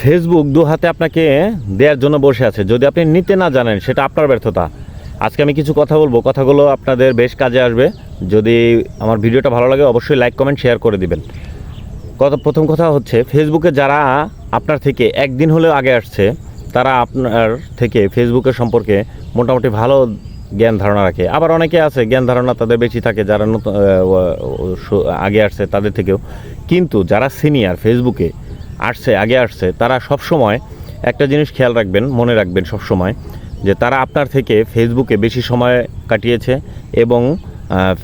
Facebook দু হাতে আপনাকে দেওয়ার জন্য বসে আছে। যদি আপনি নিতে না জানেন, সেটা আপনার ব্যর্থতা। আজকে আমি কিছু কথা বলব। কথাগুলো আপনাদের বেশ কাজে আসবে। যদি আমার ভিডিওটা ভালো লাগে, অবশ্যই লাইক কমেন্ট শেয়ার করে দিবেন। কথা, প্রথম কথা হচ্ছে ফেসবুকে যারা আপনার থেকে একদিন হলেও আগে আসছে, তারা আপনার থেকে ফেসবুকের সম্পর্কে মোটামুটি ভালো জ্ঞান ধারণা রাখে। আবার অনেকে আছে, জ্ঞান ধারণা তাদের বেশি থাকে, যারা নতুন আগে আসছে তাদের থেকেও। কিন্তু যারা সিনিয়র ফেসবুকে আসছে, আগে আসছে, তারা সব সময় একটা জিনিস খেয়াল রাখবেন, মনে রাখবেন সব সময় যে তারা আপনার থেকে ফেসবুকে বেশি সময় কাটিয়েছে এবং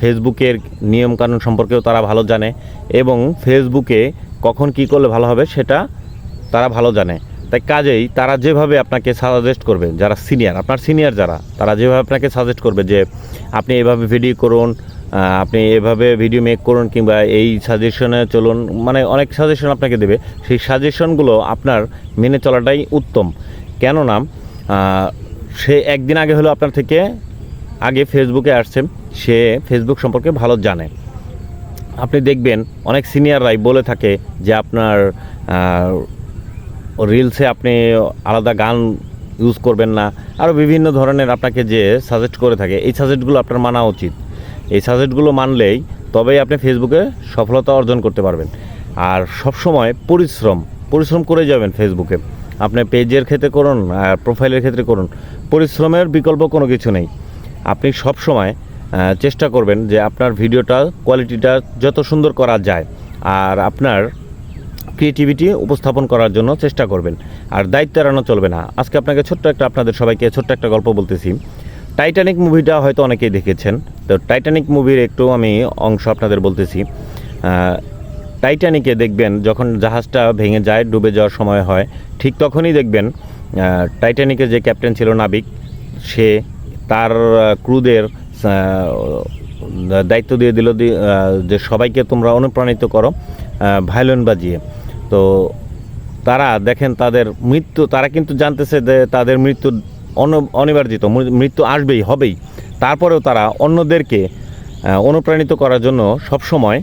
ফেসবুকের নিয়মকানুন সম্পর্কেও তারা ভালো জানে এবং ফেসবুকে কখন কি করলে ভালো হবে সেটা তারা ভালো জানে। তাই কাজেই তারা যেভাবে আপনাকে সাজেস্ট করবে, যারা সিনিয়র আপনার সিনিয়র যারা, তারা যেভাবে আপনাকে সাজেস্ট করবে যে আপনি এভাবে ভিডিও করুন আপনি এভাবে ভিডিও মেক করুন কিংবা এই সাজেশনে চলুন মানে অনেক সাজেশন আপনাকে দেবে। সেই সাজেশনগুলো আপনার মেনে চলাটাই উত্তম। কেননা সে একদিন আগে হলো আপনার থেকে আগে ফেসবুকে আসছে, সে ফেসবুক সম্পর্কে ভালো জানে। আপনি দেখবেন অনেক সিনিয়ররাই বলে থাকে যে আপনার রিলসে আপনি আলাদা গান ইউজ করবেন না। আরও বিভিন্ন ধরনের আপনাকে যে সাজেস্ট করে থাকে, এই সাজেস্টগুলো আপনার মানা উচিত। এই সাজেস্টগুলো মানলেই তবেই আপনি ফেসবুকে সফলতা অর্জন করতে পারবেন। আর সবসময় পরিশ্রম পরিশ্রম করে যাবেন ফেসবুকে আপনি পেজের ক্ষেত্রে করুন, আর প্রোফাইলের ক্ষেত্রে করুন। পরিশ্রমের বিকল্প কোনো কিছু নেই। আপনি সব সময় চেষ্টা করবেন যে আপনার ভিডিওটা কোয়ালিটিটা যত সুন্দর করা যায়, আর আপনার ক্রিয়েটিভিটি উপস্থাপন করার জন্য চেষ্টা করবেন। আর দায়িত্ব এড়ানো চলবে না। আজকে আপনাকে ছোট্ট একটা, আপনাদের সবাইকে ছোট্ট একটা গল্প বলতেছি। টাইটানিক মুভিটা হয়তো অনেকেই দেখেছেন। তো টাইটানিক মুভির একটু আমি অংশ আপনাদের বলতেছি। টাইটানিকে দেখবেন যখন জাহাজটা ভেঙে যায়, ডুবে যাওয়ার সময় হয়, ঠিক তখনই দেখবেন টাইটানিকের যে ক্যাপ্টেন ছিল নাবিক, সে তার ক্রুদের দায়িত্ব দিয়ে দিল যে সবাইকে তোমরা অনুপ্রাণিত করো ভায়োলিন বাজিয়ে। তো তারা দেখেন তাদের মৃত্যু, তারা কিন্তু জানতেছে যে তাদের মৃত্যু অন- অনিবার্জিত মৃত্যু আসবেই, হবেই। তারপরেও তারা অন্যদেরকে অনুপ্রাণিত করার জন্য সবসময়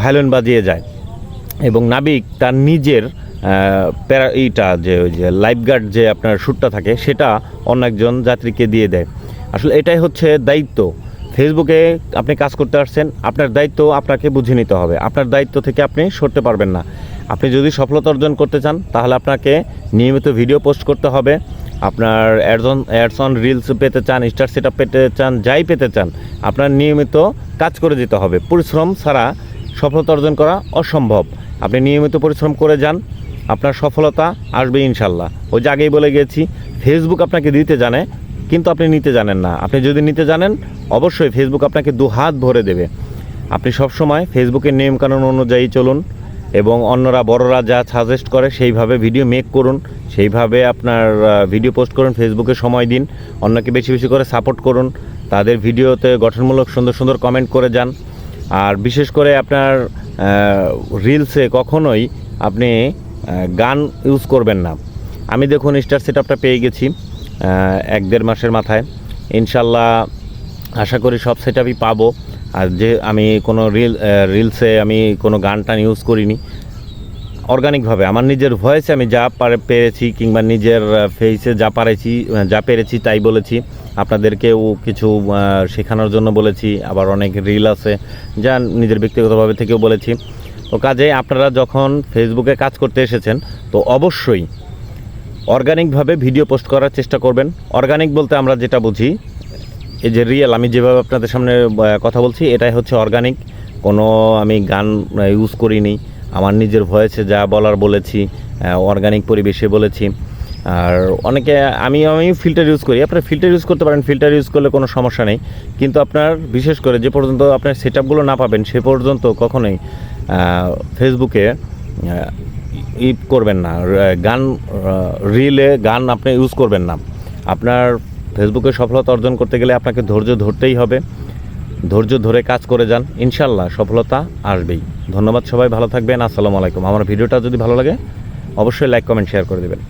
ভায়োলিন বাজিয়ে যায়। এবং নাবিক তার নিজের প্যারা, এইটা যে ওই যে লাইফগার্ড যে আপনার শ্যুটটা থাকে, সেটা অন্য একজন যাত্রীকে দিয়ে দেয়। আসলে এটাই হচ্ছে দায়িত্ব। ফেসবুকে আপনি কাজ করতে আসছেন, আপনার দায়িত্ব আপনাকে বুঝে নিতে হবে। আপনার দায়িত্ব থেকে আপনি সরতে পারবেন না। আপনি যদি সফলতা অর্জন করতে চান, তাহলে আপনাকে নিয়মিত ভিডিও পোস্ট করতে হবে। আপনার অ্যাডস অ্যাডস অন রিলস পেতে চান স্টার সেট পেতে চান, যাই পেতে চান, আপনার নিয়মিত কাজ করে যেতে হবে। পরিশ্রম ছাড়া সফলতা অর্জন করা অসম্ভব। আপনি নিয়মিত পরিশ্রম করে যান, আপনার সফলতা আসবে ইনশাল্লাহ। ওই যে আগেই বলে গেছি ফেসবুক আপনাকে দিতে জানে, কিন্তু আপনি নিতে জানেন না। আপনি যদি নিতে জানেন, অবশ্যই ফেসবুক আপনাকে দু হাত ভরে দেবে। আপনি সবসময় ফেসবুকের নিয়মকানুন অনুযায়ী চলুন এবং অন্যরা বড়রা যা সাজেস্ট করে সেইভাবে ভিডিও মেক করুন, সেইভাবে আপনার ভিডিও পোস্ট করুন ফেসবুকে সময় দিন, অন্যকে বেশি বেশি করে সাপোর্ট করুন, তাদের ভিডিওতে গঠনমূলক সুন্দর সুন্দর কমেন্ট করে যান। আর বিশেষ করে আপনার রিলসে কখনোই আপনি গান ইউজ করবেন না। আমি দেখুন স্টার সেট পেয়ে গেছি এক দেড় মাসের মাথায়। ইনশাল্লাহ আশা করি সব সেট আপই পাবো। আর যে আমি কোনো রিল রিলসে আমি কোনো গান টান ইউজ করিনি অর্গানিকভাবে আমার নিজের ভয়েসে আমি যা পারে পেরেছি কিংবা নিজের ফেসে যা পারেছি যা পেরেছি তাই বলেছি। আপনাদেরকেও কিছু শেখানোর জন্য বলেছি। আবার অনেক রিল আছে যা নিজের ব্যক্তিগতভাবে থেকেও বলেছি। তো কাজে আপনারা যখন ফেসবুকে কাজ করতে এসেছেন, তো অবশ্যই অর্গানিকভাবে ভিডিও পোস্ট করার চেষ্টা করবেন। অর্গানিক বলতে আমরা যেটা বুঝি এই যে রিয়েল আমি যেভাবে আপনাদের সামনে কথা বলছি, এটাই হচ্ছে অর্গানিক কোনো আমি গান ইউজ করিনি। আমার নিজের ভয়েসে যা বলার বলেছি অর্গানিক পরিবেশে বলেছি। আর অনেকে, আমি আমি ফিল্টার ইউজ করি। আপনার ফিল্টার ইউজ করতে পারেন। ফিল্টার ইউজ করলে কোনো সমস্যা নেই। কিন্তু আপনার, বিশেষ করে যে পর্যন্ত আপনার সেট না পাবেন, সে পর্যন্ত কখনোই ফেসবুকে ই করবেন না। গান রিলে গান আপনি ইউজ করবেন না। আপনার ফেসবুকে সফলতা অর্জন করতে গেলে আপনাকে ধৈর্য ধরতেই হবে। ধৈর্য ধরে কাজ করে যান। ইনশাল্লাহ সফলতা আসবেই। ধন্যবাদ সবাই, ভালো থাকবেন। আসসালামু আলাইকুম। আমার ভিডিওটা যদি ভালো লাগে, অবশ্যই লাইক কমেন্ট শেয়ার করে দেবেন।